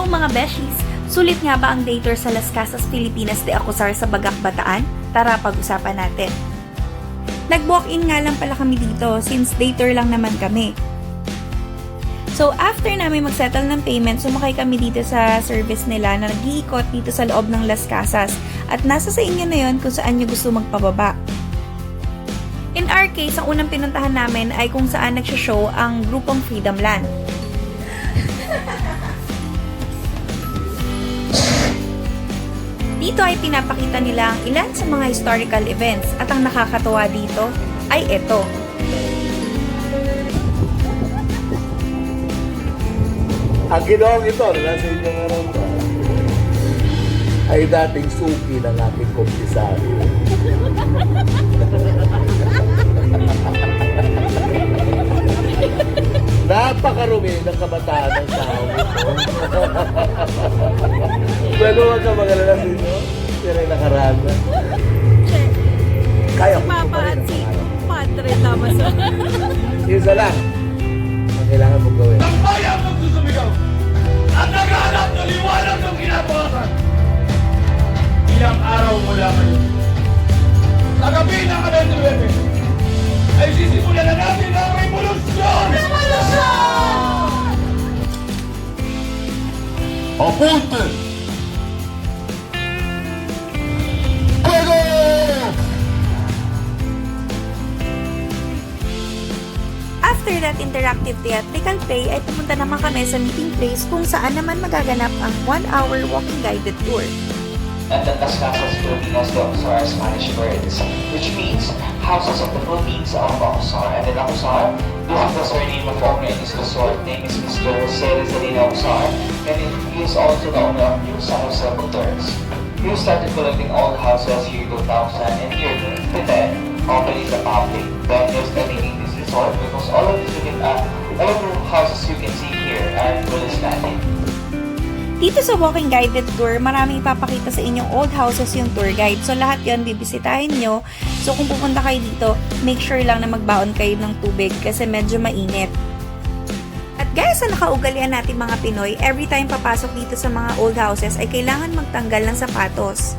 Hello, mga beshies! Sulit nga ba ang dater sa Las Casas, Pilipinas de Acosar sa Bagak Bataan? Tara, pag-usapan natin. Nag-walk-in nga lang pala kami dito since dater lang naman kami. So, after namin mag-settle ng payment, sumakay kami dito sa service nila na nag-iikot dito sa loob ng Las Casas at nasa sa inyo na yon kung saan nyo gusto magpababa. In our case, ang unang pinuntahan namin ay kung saan nagsishow ang grupong Freedom Land. Dito ay pinapakita nila ang ilan sa mga historical events at ang nakakatuwa dito ay ito. Ang ginoong ito, na nasa inyong araw ba, ay dating suki ng aking kumpisaryo. Napakarumi ng kabataan ng Isa lang. Ang kailangan mong gawin. Ang bayan ang susumigaw at naghahanap ng liwanag ng kinabukasan. Ilang araw mula ngayon. Sa gabi ng 29, ay sisimulan na natin ang revolusyon! Revolusyon! Apunte! Interactive theatrical play ay pumunta naman kami sa meeting place kung saan naman magaganap ang 1-hour walking guided tour. and the Las Casas Filipinas Acosar are Spanish words, which means houses of the Philippines of Acosar. And in Acosar, this is the surname of owner in his resort. Name is Mr. Jose Rizalino Acosar, and he is also the owner of New San Jose Motors. He started collecting old houses year 2000 and year 2010, opening the public. Then he was making this resort because all of this you can, uh, all houses you can see here are fully standing. Dito sa walking guided tour, maraming ipapakita sa inyong old houses yung tour guide. So lahat yon bibisitahin nyo. So kung pupunta kayo dito, make sure lang na magbaon kayo ng tubig kasi medyo mainit. At guys, sa nakaugalian natin mga Pinoy, every time papasok dito sa mga old houses ay kailangan magtanggal ng sapatos.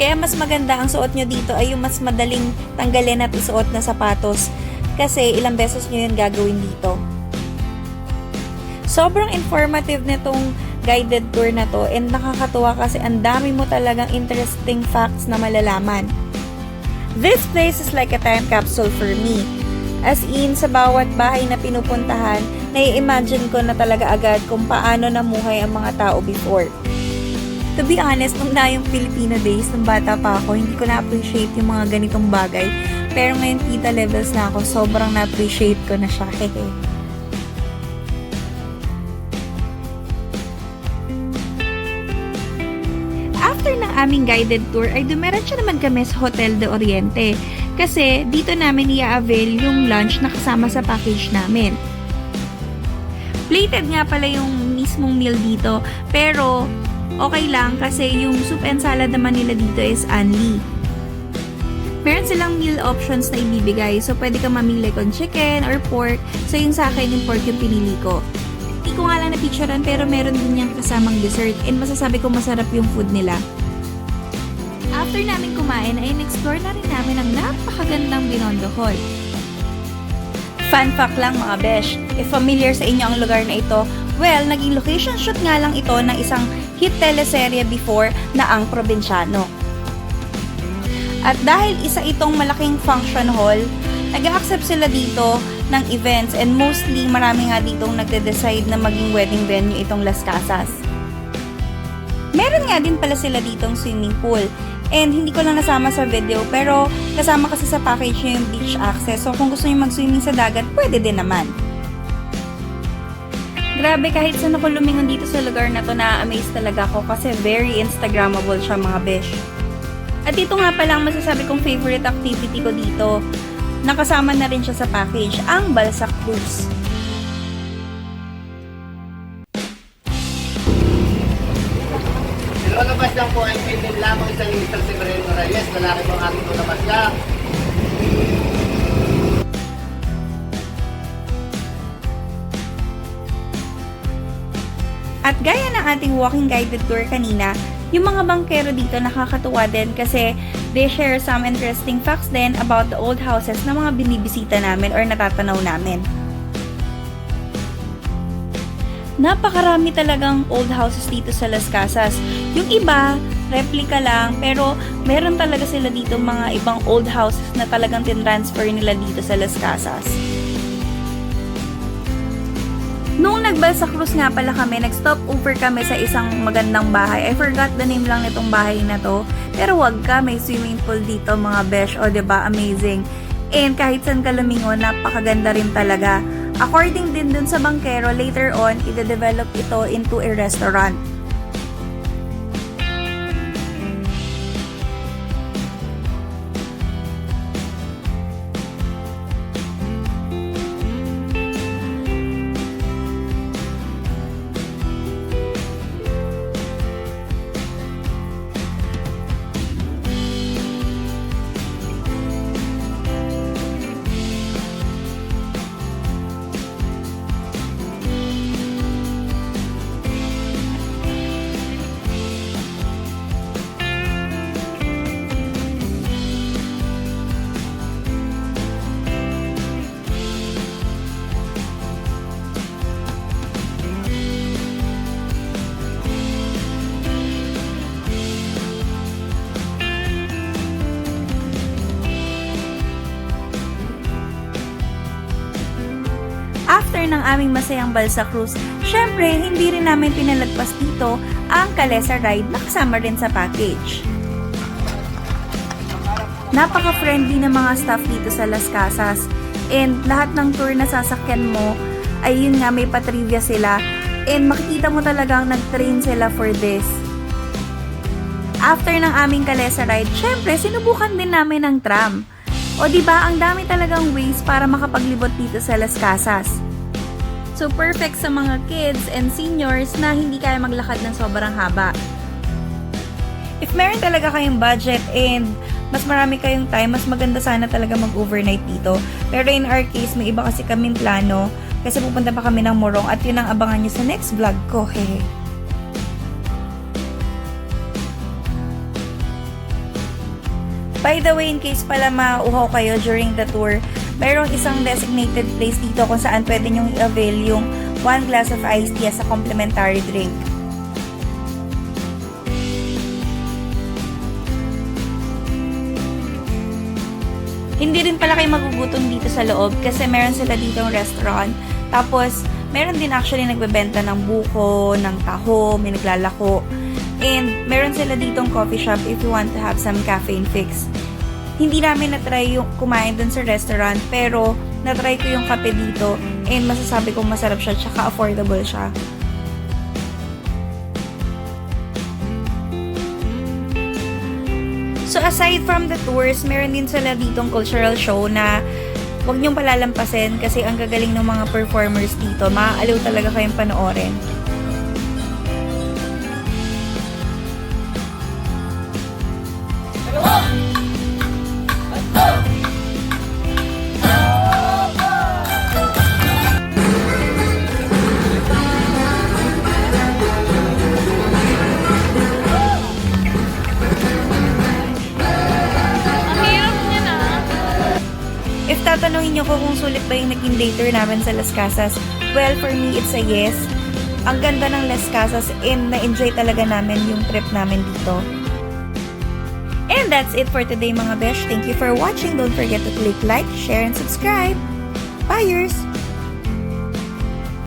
Kaya mas maganda ang suot nyo dito ay yung mas madaling tanggalin at isuot na sapatos kasi ilang beses nyo yun gagawin dito. Sobrang informative nitong guided tour na to and nakakatuwa kasi ang dami mo talagang interesting facts na malalaman. This place is like a time capsule for me. As in, sa bawat bahay na pinupuntahan, nai-imagine ko na talaga agad kung paano namuhay ang mga tao before. To be honest, nung na yung Filipino days, nung bata pa ako, hindi ko na-appreciate yung mga ganitong bagay. Pero ngayon, tita levels na ako, sobrang na-appreciate ko na siya. Hehe. After ng aming guided tour ay dumiretso naman kami sa Hotel de Oriente kasi dito namin i-avail yung lunch na kasama sa package namin. Plated nga pala yung mismong meal dito pero okay lang kasi yung soup and salad naman nila dito is unli. Meron silang meal options na ibibigay so pwede ka mamili kung chicken or pork so yung sa akin yung pork yung pinili ko. Hindi ko nga lang na-picturean pero meron din yung kasamang dessert and masasabi ko masarap yung food nila. After namin kumain ay in-explore na rin namin ang napakagandang Binondo Hall. Fun fact lang mga besh, if familiar sa inyo ang lugar na ito, well, naging location shoot nga lang ito ng isang hit teleserye before na ang Probinsyano. At dahil isa itong malaking function hall, nag-accept sila dito ng events and mostly marami nga ditong nagde-decide na maging wedding venue itong Las Casas. Meron nga din pala sila ditong swimming pool and hindi ko lang nasama sa video pero kasama kasi sa package niya yung beach access so kung gusto niyo mag-swimming sa dagat, pwede din naman. Grabe, kahit saan ako lumingon dito sa lugar na to, na-amaze talaga ako kasi very Instagrammable siya mga besh. At ito nga palang masasabi kong favorite activity ko dito. Nakasama na rin siya sa package, ang Balsac Cruise. Nilolabas lang po ay pinip lamang isang Mr. Severino Reyes, lalaki po ang aking nilolabas lang. At gaya ng ating walking guided tour kanina, yung mga bangkero dito nakakatuwa din kasi they share some interesting facts din about the old houses na mga binibisita namin or natatanaw namin. Napakarami talagang old houses dito sa Las Casas. Yung iba, replica lang, pero meron talaga sila dito mga ibang old houses na talagang tinransfer nila dito sa Las Casas. Noong nagbalsa Cruz nga pala kami, nag-stop over kami sa isang magandang bahay. I forgot the name lang nitong bahay na to. Pero wag ka, may swimming pool dito mga besh. O, ba Amazing. And kahit saan ka lumingon, napakaganda rin talaga. According din dun sa bankero, later on, ide-develop ito into a restaurant. Ng aming masayang balsa cruise, syempre hindi rin namin pinalagpas dito ang Kalesa ride na kasama rin sa package. Napaka-friendly ng mga staff dito sa Las Casas and lahat ng tour na sasakyan mo ay yun nga may patrivia sila and makikita mo talagang nag-train sila for this. After ng aming Kalesa ride, syempre sinubukan din namin ng tram. O di ba ang dami talagang ways para makapaglibot dito sa Las Casas. So perfect sa mga kids and seniors na hindi kaya maglakad ng sobrang haba. If meron talaga kayong budget and mas marami kayong time, mas maganda sana talaga mag-overnight dito. Pero in our case, may iba kasi kaming plano kasi pupunta pa kami ng Morong at yun ang abangan nyo sa next vlog ko. Hehe. By the way, in case pala mauhaw kayo during the tour, mayroong isang designated place dito kung saan pwede nyong i-avail yung one glass of iced tea as a complimentary drink. Hindi rin pala kayo magugutom dito sa loob kasi meron sila dito restaurant. Tapos, meron din actually nagbebenta ng buko, ng taho, may naglalako. And meron sila ditong coffee shop if you want to have some caffeine fix. Hindi namin na-try yung kumain dun sa restaurant, pero na-try ko yung kape dito and masasabi kong masarap siya tsaka affordable siya. So aside from the tours, meron din sila ditong cultural show na huwag niyong palalampasin kasi ang gagaling ng mga performers dito. Maaaliw talaga kayong panoorin. Ko kung sulit ba yung naging dater namin sa Las Casas, well, for me, it's a yes. Ang ganda ng Las Casas and na-enjoy talaga namin yung trip namin dito. And that's it for today mga besh. Thank you for watching. Don't forget to click like, share, and subscribe. Bye!